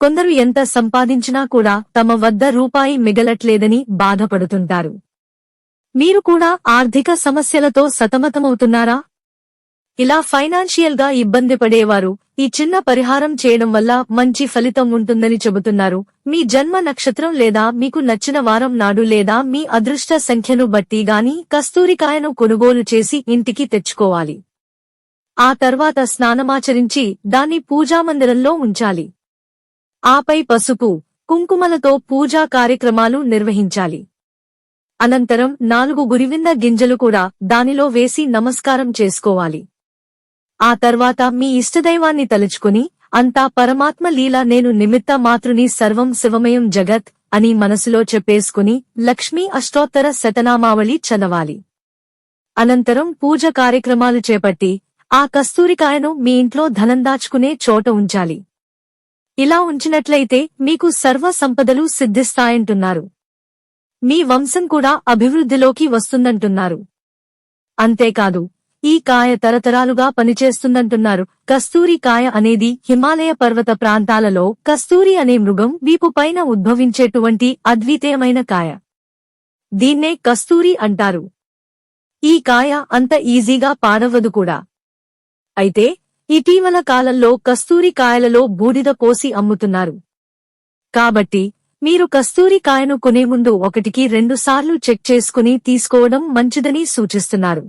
కొందరు ఎంత సంపాదించినా కూడా తమ వద్ద రూపాయి మిగలట్లేదని బాధపడుతుంటారు. మీరు కూడా ఆర్థిక సమస్యలతో సతమతమవుతున్నారా? ఇలా ఫైనాన్షియల్గా ఇబ్బంది పడేవారు ఈ చిన్న పరిహారం చేయడం వల్ల మంచి ఫలితం ఉంటుందని చెబుతున్నారు. మీ జన్మ నక్షత్రం లేదా మీకు నచ్చిన వారం నాడు లేదా మీ అదృష్ట సంఖ్యను బట్టి గాని కస్తూరికాయను కొనుగోలు చేసి ఇంటికి తెచ్చుకోవాలి. ఆ తర్వాత స్నానమాచరించి దాన్ని పూజామందిరంలో ఉంచాలి. ఆపై పసుపు కుంకుమలతో పూజా కార్యక్రమాలు నిర్వహించాలి. అనంతరం నాలుగు గురివింద గింజలు కూడా దానిలో వేసి నమస్కారం చేసుకోవాలి. ఆ తర్వాత మీ ఇష్టదైవాన్ని తలుచుకుని అంతా పరమాత్మ లీల నేను నిమిత్త మాతృని సర్వం శివమయం జగత్ అని మనసులో చెప్పేసుకుని లక్ష్మీ అష్టోత్తర శతనామావళి చదవాలి. అనంతరం పూజ కార్యక్రమాలు చేపట్టి ఆ కస్తూరికాయను మీ ఇంట్లో ధనం దాచుకునే చోట ఉంచాలి. ఇలా ఉంచినట్లయితే మీకు సర్వ సంపదలు సిద్ధిస్తాయంటున్నారు. మీ వంశం కూడా అభివృద్ధిలోకి వస్తుందంటున్నారు. అంతేకాదు ఈ కాయ తరతరాలుగా పనిచేస్తుందంటున్నారు. కస్తూరి కాయ అనేది హిమాలయ పర్వత ప్రాంతాలలో కస్తూరి అనే మృగం వీపుపైన ఉద్భవించేటువంటి అద్వితీయమైన కాయ. దీన్నే కస్తూరి అంటారు. ఈ కాయ అంత ఈజీగా పాడవదు కూడా. అయితే ఇటీవల కాలంలో కస్తూరి కాయలలో బూడిద పోసి అమ్ముతున్నారు. కాబట్టి మీరు కస్తూరి కాయను కొనే ముందు ఒకటికి రెండుసార్లు చెక్ చేసుకుని తీసుకోవడం మంచిదని సూచిస్తున్నారు.